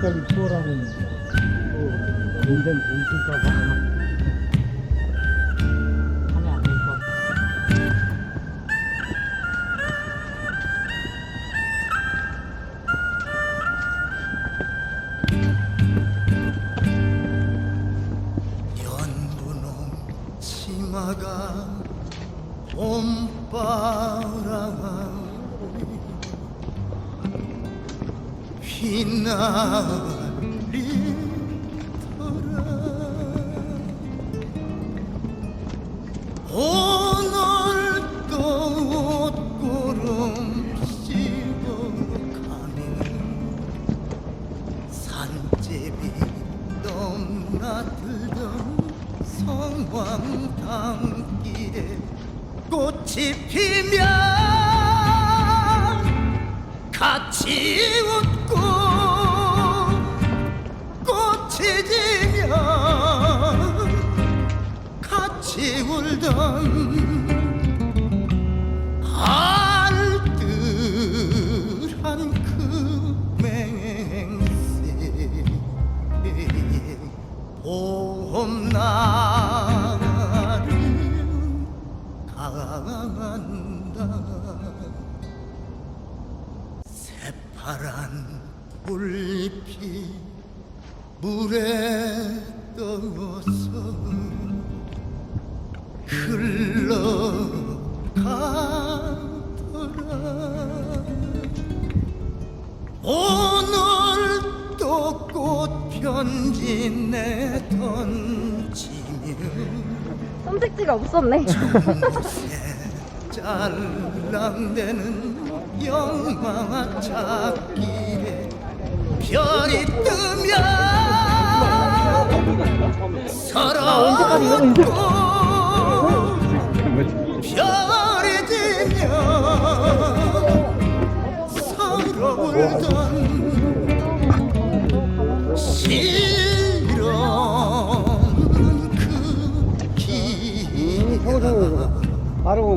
갑자기 추월하는 또 인생 공실까봐 치마가 봄바람 휘날리더라. 오늘도 옷구름 씹어가는 산제비 넘나들던 성황당길에 꽃이 피면 같이 웃 울던 알뜰한 그 맹세 봄날은 강한다. 새파란 불잎이 물에 떠서 흘러가더라 오늘 또 꽃편지 내 던지며 선택지가 없었네. 짤랑대는 영망한 찾길에 별이 뜨면 서러웠고 별이 지면 서러울던 실없는 그 기억이 바로 바로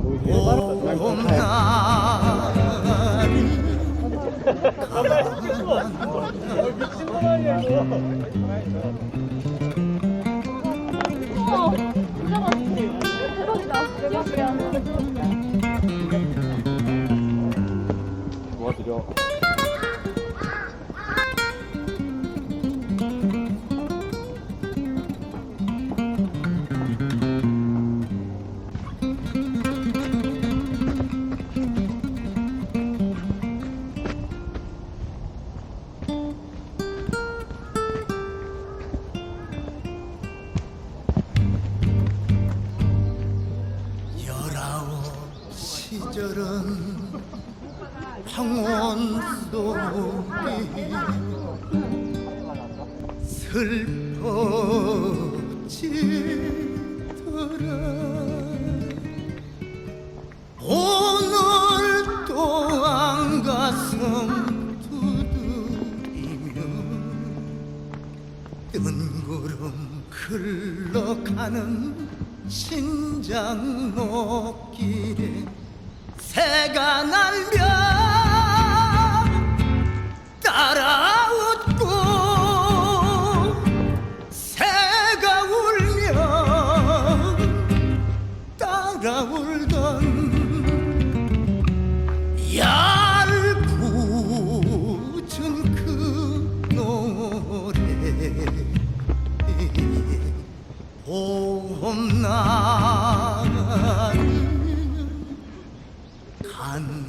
보이세요? 봄 대 시절은 황혼 속이 슬퍼지더라. 오늘 또한 가슴 두드리며 뜬 구름 흘러가는 신장 녹길에 새가 날면 따라 웃고 새가 울면 따라 울던 얄궂은 그 노래 봄날 은 간다